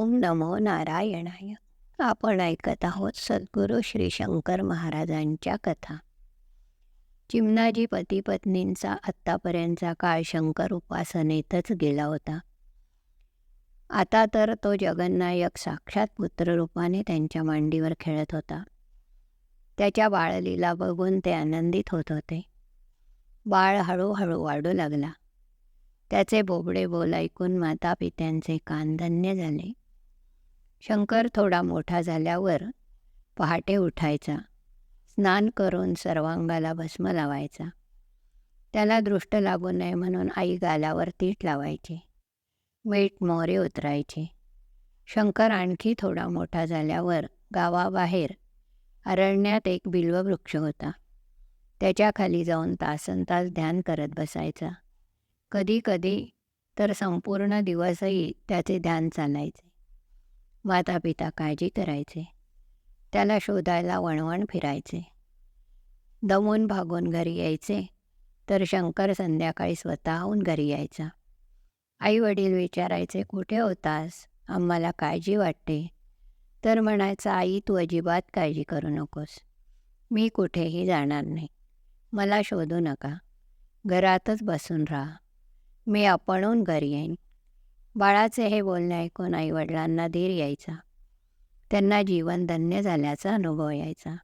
ओम नमो नारायणाय. आपण ऐकत आहोत सद्गुरू श्री शंकर महाराजांच्या कथा. चिमणाजी पती पत्नींचा आत्तापर्यंतचा काळ शंकर उपासनेतच गेला होता. आता तर तो जगन्नायक साक्षात पुत्ररूपाने त्यांच्या मांडीवर खेळत होता. त्याच्या बाळलीला बघून ते आनंदित होत होते. बाळ हळूहळू वाढू लागला. त्याचे बोबडे बोल ऐकून माता पित्यांचे कान धन्य झाले. शंकर थोडा मोठा झाल्यावर पहाटे उठायचा. स्नान करून सर्वांगाला भस्म लावायचा. त्याला दृष्ट लागू नये म्हणून आई गालावर तीट लावायची. मीठ मोहरे उतरायचे. शंकर आणखी थोडा मोठा झाल्यावर गावाबाहेर अरण्यात एक बिल्ववृक्ष होता. त्याच्याखाली जाऊन तासन तास ध्यान करत बसायचा. कधी कधी तर संपूर्ण दिवसही त्याचे ध्यान चालायचे. माता पिता काळजी करायचे. त्याला शोधायला वणवण फिरायचे. दमून भागून घरी यायचे तर शंकर संध्याकाळी स्वतःहून घरी यायचा. आई वडील विचारायचे कुठे होतास? आम्हाला काळजी वाटते. तर म्हणायचं आई तू अजिबात काळजी करू नकोस. मी कुठेही जाणार नाही. मला शोधू नका. घरातच बसून राहा. मी आपणहून घरी येईन. बाळाचे हे बोलणे ऐकून आईवडिलांना धीर यायचा. त्यांना जीवन धन्य झाल्याचा अनुभव यायचा.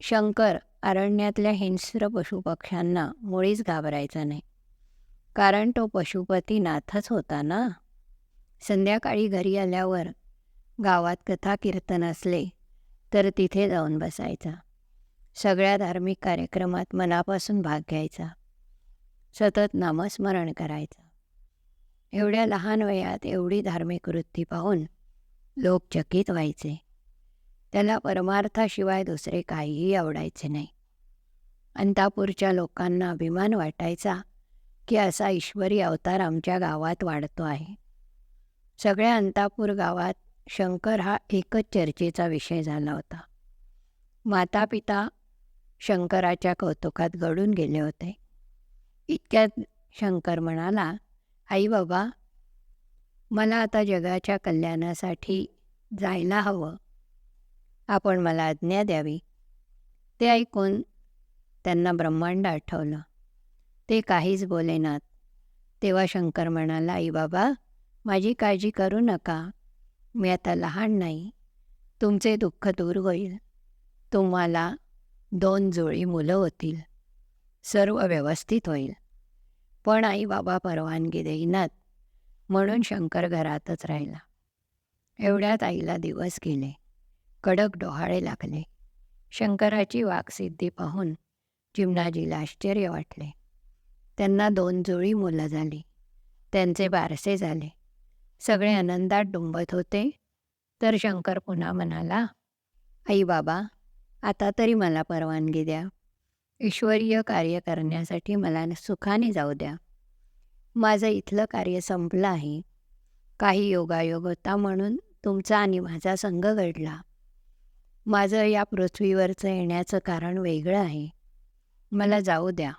शंकर अरण्यातल्या हिंस्र पशुपक्ष्यांना मुळीच घाबरायचा नाही. कारण तो पशुपती नाथच होता ना? संध्याकाळी घरी आल्यावर गावात कथा कीर्तन असले तर तिथे जाऊन बसायचा. सगळ्या धार्मिक कार्यक्रमात मनापासून भाग घ्यायचा. सतत नामस्मरण करायचं. एवढ्या लहान वयात एवढी धार्मिक वृत्ती पाहून लोक चकित व्हायचे. त्याला परमार्थाशिवाय दुसरे काहीही आवडायचे नाही. अंतापूरच्या लोकांना अभिमान वाटायचा की असा ईश्वरी अवतार आमच्या गावात वाढतो आहे. सगळ्या अंतापूर गावात शंकर हा एकच चर्चेचा विषय झाला होता. माता पिता शंकराच्या कौतुकात घडून गेले होते. इतक्यात शंकर म्हणाला आई बाबा मला आता जगाच्या कल्याणासाठी जायला हवं. आपण मला आज्ञा द्यावी. ते ऐकून त्यांना ब्रह्मांड आठवलं. ते काहीच बोलेनात तेव्हा शंकर म्हणाला आई बाबा माझी काळजी करू नका. मी आता लहान नाही. तुमचे दुःख दूर होईल. तुम्हाला दोन जोडी मुलं होतील. सर्व व्यवस्थित होईल. पण आई बाबा परवानगी देईनात. म्हणून शंकर घरातच राहिला. एवढ्यात आईला दिवस गेले. कडक डोहाळे लागले. शंकराची वाकसिद्धी पाहून चिमणाजीला आश्चर्य वाटले. त्यांना दोन जुळी मुलं झाली. त्यांचे बारसे झाले. सगळे आनंदात डुंबत होते. तर शंकर पुन्हा म्हणाला आई बाबा आता तरी मला परवानगी द्या. ईश्वरीय कार्य करण्यासाठी मला सुखाने जाऊ द्या. माझं इथलं कार्य संपलं आहे. काही योगायोग होता म्हणून तुमचा आणि माझा संघ घडला. माझं या पृथ्वीवरचं येण्याचं कारण वेगळं आहे. मला जाऊ द्या.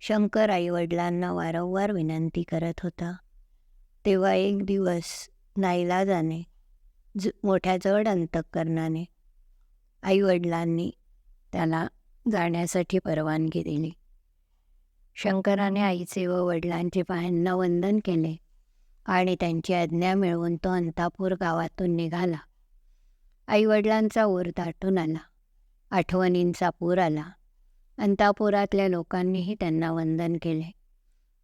शंकर आईवडिलांना वारंवार विनंती करत होता. तेव्हा एक दिवस नाईलाजाने ज मोठ्या जड अंतकरणाने आईवडिलांनी त्याला जाण्यासाठी परवानगी दिली. शंकराने आईचे व वडिलांचे पायांना वंदन केले आणि त्यांची आज्ञा मिळवून तो अंतापूर गावातून निघाला. आईवडिलांचा ऊर दाटून आला. आठवणींचा पूर आला. अंतापुरातल्या लोकांनीही त्यांना वंदन केले.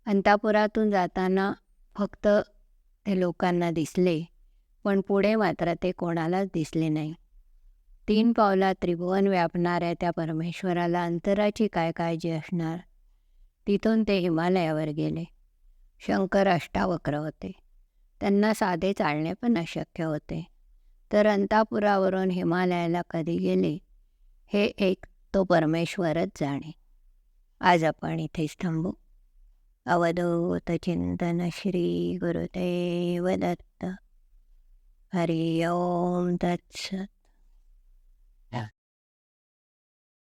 अंतापुरातून जाताना फक्त ते लोकांना दिसले पण पुढे मात्र ते कोणालाच दिसले नाही. तीन पावला त्रिभुवन व्यापणाऱ्या त्या परमेश्वराला अंतराची काय काळजी असणार? तिथून ते हिमालयावर गेले. शंकर अष्टावक्र होते. त्यांना साधे चालणे पण अशक्य होते. तर अंतापुरावरून हिमालयाला कधी गेले? हे एक तो परमेश्वरच जाणे. आज आपण इथेच थांबू. अवधूत चिंतन श्री गुरुदेव दत्त. हरि ओम तत्सत.